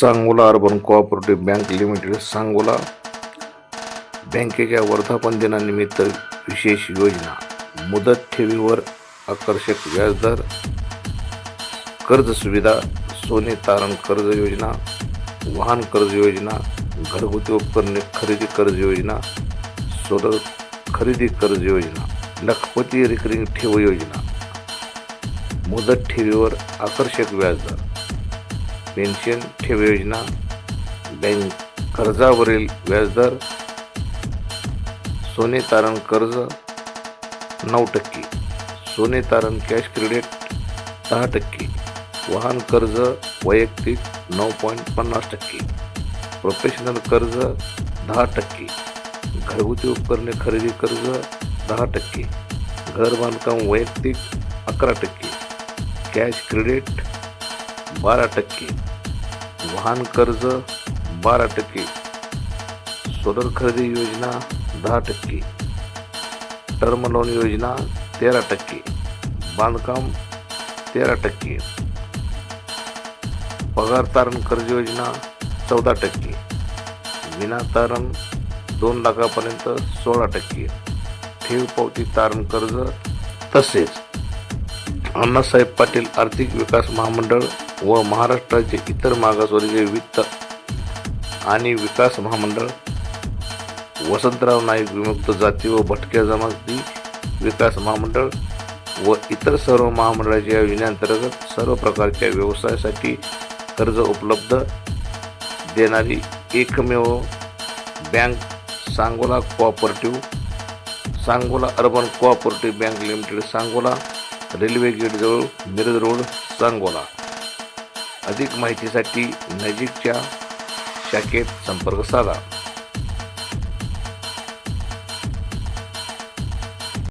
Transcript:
Sangola urban cooperative bank limited Sangola बँकेच्या वर्धापन दिनानिमित्त विशेष योजना मुदत ठेवीवर आकर्षक व्याजदर कर्ज सुविधा सोने तारण कर्ज योजना वाहन कर्ज योजना घरगुती उपकरणे खरेदी कर्ज योजना सोलर खरेदी कर्ज योजना लखपती रिकरिंग ठेव योजना. मुदत ठेवीवर आकर्षक व्याजदर. पेन्शन ठेव योजना बँक कर्जावरील व्याजदर सोने तारण कर्ज नऊ टक्के सोने तारण कॅश क्रेडिट दहा टक्के वाहन कर्ज वैयक्तिक नऊ पॉईंट पन्नास टक्के प्रोफेशनल कर्ज दहा टक्के घरगुती उपकरणे खरेदी कर्ज दहा टक्के घर बांधकाम वैयक्तिक अकरा टक्के कॅश क्रेडिट बारा टक्के. वाहन कर्ज बारा टक्के. सोलर खरेदी योजना दहा टक्के. टर्म लोन योजना तेरा टक्के. बांधकाम तेरा टक्के. पगार तारण कर्ज योजना चौदा टक्के. विना तारण दोन लाखापर्यंत सोळा टक्के. ठेव पावती तारण कर्ज तसेच. अण्णासाहेब पाटील आर्थिक विकास महामंडळ व महाराष्ट्राचे इतर मागासवर्गीय वित्त आणि विकास महामंडळ वसंतराव नाईक विमुक्त जाती व भटक्या जमाती विकास महामंडळ व इतर सर्व महामंडळाच्या या योजनेअंतर्गत सर्व प्रकारच्या व्यवसायासाठी कर्ज उपलब्ध देणारी एकमेव bank Sangola cooperative Sangola urban cooperative bank limited Sangola railway गेटजवळ Miraj road Sangola. अधिक माहितीसाठी नजीकच्या शाखेत संपर्क साधा.